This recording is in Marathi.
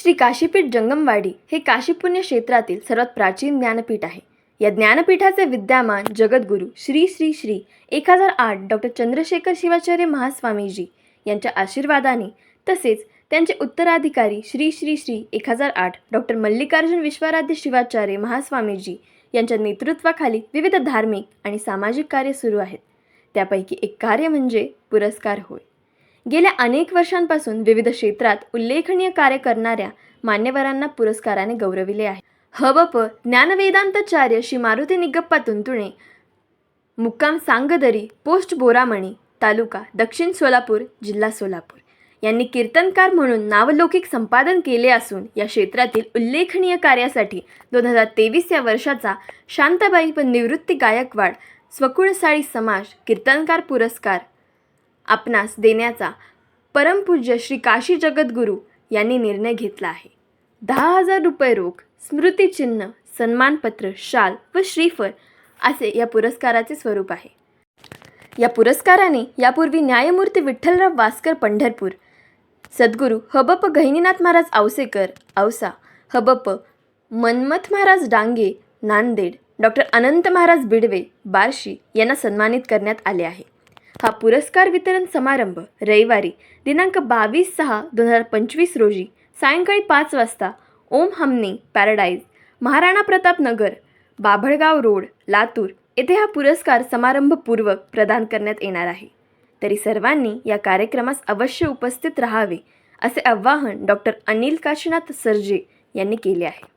श्री काशीपीठ जंगमवाडी हे काशीपुण्य क्षेत्रातील सर्वात प्राचीन ज्ञानपीठ आहे. या ज्ञानपीठाचे विद्यमान जगद्गुरू श्री श्री श्री एक हजार आठ डॉक्टर चंद्रशेखर शिवाचार्य महास्वामीजी यांच्या आशीर्वादाने तसेच त्यांचे उत्तराधिकारी श्री श्री श्री एक हजार आठ डॉक्टर मल्लिकार्जुन विश्वराध्य शिवाचार्य महास्वामीजी यांच्या नेतृत्वाखाली विविध धार्मिक आणि सामाजिक कार्य सुरू आहेत. त्यापैकी एक कार्य म्हणजे पुरस्कार होय. गेल्या अनेक वर्षांपासून विविध क्षेत्रात उल्लेखनीय कार्य करणाऱ्या मान्यवरांना पुरस्काराने गौरविले आहे. हबप ज्ञानवेदांताचार्य श्री मारुती निगप्पा तुंतुणे मुक्काम सांगदरी पोस्ट बोरामणी तालुका दक्षिण सोलापूर जिल्हा सोलापूर यांनी कीर्तनकार म्हणून नावलौकिक संपादन केले असून या क्षेत्रातील उल्लेखनीय कार्यासाठी दोन हजार तेवीस या वर्षाचा शांताबाई व निवृत्ती गायकवाड स्वकुळसाळी समाज कीर्तनकार पुरस्कार आपणास देण्याचा परमपूज्य श्री काशी जगद्गुरू यांनी निर्णय घेतला आहे. दहा हजार रुपये रोख स्मृतिचिन्ह सन्मानपत्र शाल व श्रीफळ असे या पुरस्काराचे स्वरूप आहे. या पुरस्काराने यापूर्वी न्यायमूर्ती विठ्ठलराव वासकर पंढरपूर सद्गुरू हबप गहिनीनाथ महाराज औसेकर औसा हबप मनमथ महाराज डांगे नांदेड डॉक्टर अनंत महाराज बिडवे बार्शी यांना सन्मानित करण्यात आले आहे. हा पुरस्कार वितरण समारंभ रविवारी दिनांक बावीस सहा दोन हजार पंचवीस रोजी सायंकाळी पाच वाजता ओम हमने पॅराडाईज महाराणा प्रताप नगर बाभळगाव रोड लातूर येथे हा पुरस्कार समारंभपूर्वक प्रदान करण्यात येणार आहे. तरी सर्वांनी या कार्यक्रमास अवश्य उपस्थित राहावे असे आवाहन डॉक्टर अनिल काशीनाथ सरजे यांनी केले आहे.